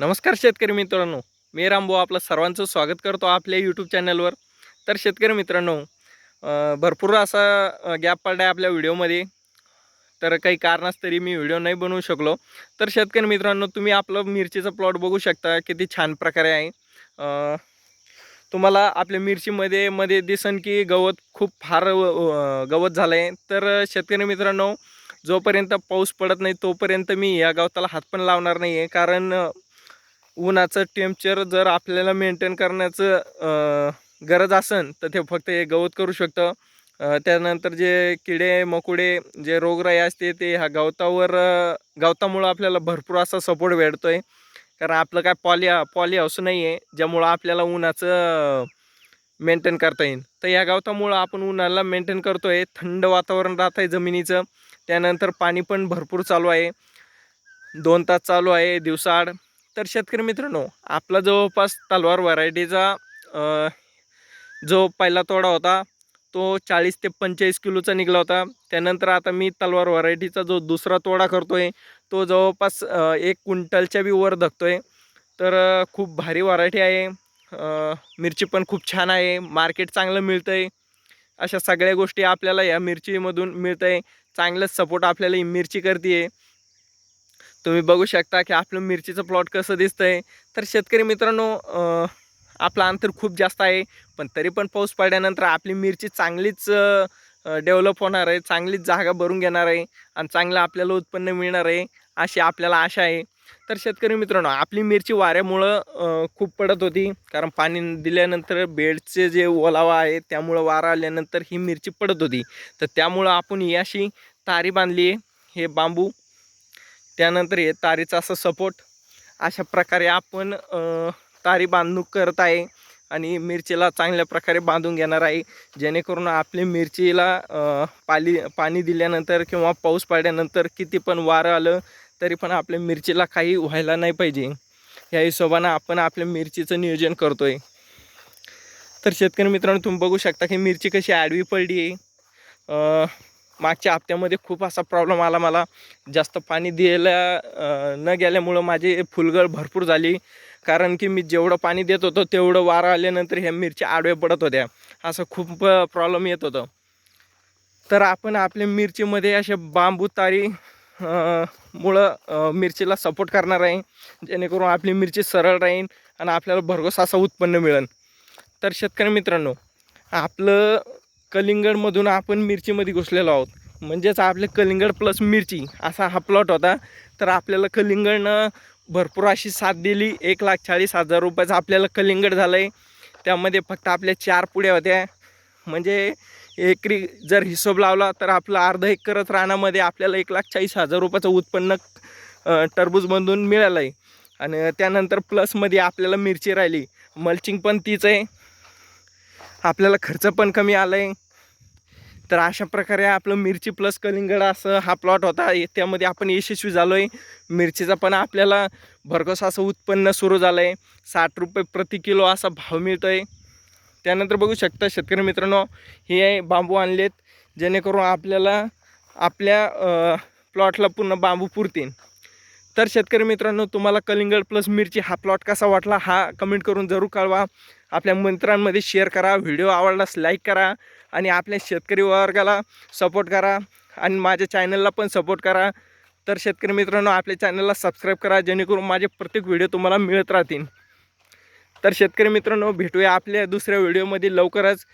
नमस्कार शेतकरी मित्रांनो. मी रामभाऊ आपलं सर्वांचं स्वागत करतो आपल्या यूट्यूब चॅनलवर तर शेतकरी मित्रांनो भरपूर असा गॅप पडला आहे आपल्या व्हिडिओमध्ये. तर काही कारणास्तरी मी व्हिडिओ नाही बनवू शकलो. तर शेतकरी मित्रांनो तुम्ही आपलं मिरचीचं प्लॉट बघू शकता किती छान प्रकारे आहे. तुम्हाला आपल्या मिरचीमध्ये मध्ये दिसन की गवत खूप फार गवत झालं आहे तर शेतकरी मित्रांनो जोपर्यंत पाऊस पडत नाही तोपर्यंत मी या गवताला हात पण लावणार नाही आहे कारण उन्हाचं टेम्पचर जर आपल्याला मेंटेन करण्याचं गरज असेल तर ते फक्त हे गवत करू शकतं. त्यानंतर जे किडे मकुडे जे रोगराई असते ते ह्या गवतावर गवतामुळं आपल्याला भरपूर असा सपोर्ट भेटतो आहे कारण आपलं काय पॉली पॉली हाऊस नाही आहे ज्यामुळं आपल्याला उन्हाचं मेंटेन करता येईल. तर या गवतामुळं आपण उन्हाला मेंटेन करतो आहे थंड वातावरण राहत आहे जमिनीचं. त्यानंतर पाणी पण भरपूर चालू आहे. दोन तास चालू आहे दिवसाआड. तर शेतकरी मित्रांनो आपला जवळपास तलवार व्हरायटीचा जो पहिला तोडा होता तो चाळीस ते पंचेचाळीस किलोचा निघाला होता. त्यानंतर आता मी तलवार व्हरायटीचा जो दुसरा तोडा करतो आहे तो जवळपास एक क्विंटलच्या बी वर धकतो आहे तर खूप भारी व्हरायटी आहे. मिरची पण खूप छान आहे. मार्केट चांगलं मिळतं आहे अशा सगळ्या गोष्टी आपल्याला या मिरचीमधून मिळतं आहे चांगलंच सपोर्ट आपल्याला ही मिरची करते आहे तुम्ही बघू शकता की आपलं मिरचीचं प्लॉट कसं दिसतंय. तर शेतकरी मित्रांनो आपलं अंतर खूप जास्त आहे पण तरी पण पाऊस पडल्यानंतर आपली मिरची चांगलीच डेव्हलप होणार आहे चांगलीच जागा भरून घेणार आहे आणि चांगलं आपल्याला उत्पन्न मिळणार आहे अशी आपल्याला आशा आहे. तर शेतकरी मित्रांनो आपली मिरची वाऱ्यामुळं खूप पडत होती कारण पाणी दिल्यानंतर बेडचे जे ओलावा आहे त्यामुळं वारा आल्यानंतर ही मिरची पडत होती. तर त्यामुळं आपण ही अशी तारी बांधली आहे हे बांबू. त्यानंतर हे तारीचा असं सपोर्ट अशा प्रकारे आपण तारी बांधणूक करत आहे आणि मिरचीला चांगल्या प्रकारे बांधून घेणार आहे. जेणेकरून आपली मिरचीला पाली पाणी दिल्यानंतर किंवा पाऊस पडल्यानंतर किती पण वारं आलं तरी पण आपल्या मिरचीला काही व्हायला नाही पाहिजे. ह्या हिशोबानं आपण आपल्या मिरचीचं नियोजन करतो आहे तर शेतकरी मित्रांनो तुम्ही बघू शकता की मिरची कशी आडवी पडली आहे. मागच्या हप्त्यामध्ये खूप असा प्रॉब्लेम आला मला. जास्त पाणी द्यायला न गेल्यामुळं माझी फुलगळ भरपूर झाली. कारण की मी जेवढं पाणी देत होतो तेवढं वारा आल्यानंतर ह्या मिरच्या आडव्या पडत होत्या. असं खूप प्रॉब्लेम येत होतं. तर आपण आपल्या मिरचीमध्ये अशा बांबू तारी मुळं मिरचीला सपोर्ट करणार आहे. जेणेकरून आपली मिरची सरळ राहील आणि आपल्याला भरघोस असं उत्पन्न मिळेल. तर शेतकरी मित्रांनो आपलं कलिंगडमधून आपण मिरचीमध्ये घुसलेलो आहोत. म्हणजेच आपले कलिंगड प्लस मिरची असा हा प्लॉट होता. तर आपल्याला कलिंगडनं भरपूर अशी साथ दिली. एक लाख चाळीस हजार रुपयाचं आपल्याला कलिंगड झालं आहे त्यामध्ये फक्त आपल्या चार पुड्या होत्या. म्हणजे एकरी जर हिशोब लावला तर आपलं अर्ध एकरच रानामध्ये आपल्याला एक लाख चाळीस हजार रुपयाचं उत्पन्न टरबूजमधून मिळालं आहे आणि त्यानंतर प्लसमध्ये आपल्याला मिरची राहिली. मल्चिंग पण तीच आहे. आपल्याला खर्च पण कमी आला आहे तर अशा प्रकारे आपलं मिरची प्लस कलिंगड असं हा प्लॉट होता. त्यामध्ये आपण यशस्वी झालो आहे मिरचीचा पण आपल्याला भरघोस असं उत्पन्न सुरू झालं आहे साठ रुपये प्रति किलो असा भाव मिळतो आहे त्यानंतर बघू शकता शेतकरी मित्रांनो हे बांबू आणलेत. जेणेकरून आपल्याला आपल्या प्लॉटला पूर्ण बांबू पुरतील. तर शेतकरी मित्रांनो तुम्हाला कलिंगड प्लस मिरची हा प्लॉट कसा वाटला हा कमेंट करून जरूर कळवा. आपल्या मंत्रांमध्ये शेअर करा व्हिडिओ आवडलास लाईक करा आणि आपल्या शेतकरी वर्गाला सपोर्ट करा आणि माझ्या चॅनलला पण सपोर्ट करा. तर शेतकरी मित्रांनो आपल्या चॅनलला सबस्क्राईब करा जेणेकरून माझे प्रत्येक व्हिडिओ तुम्हाला मिळत राहतील. तर शेतकरी मित्रांनो भेटूया आपल्या दुसऱ्या व्हिडिओमध्ये लवकरच.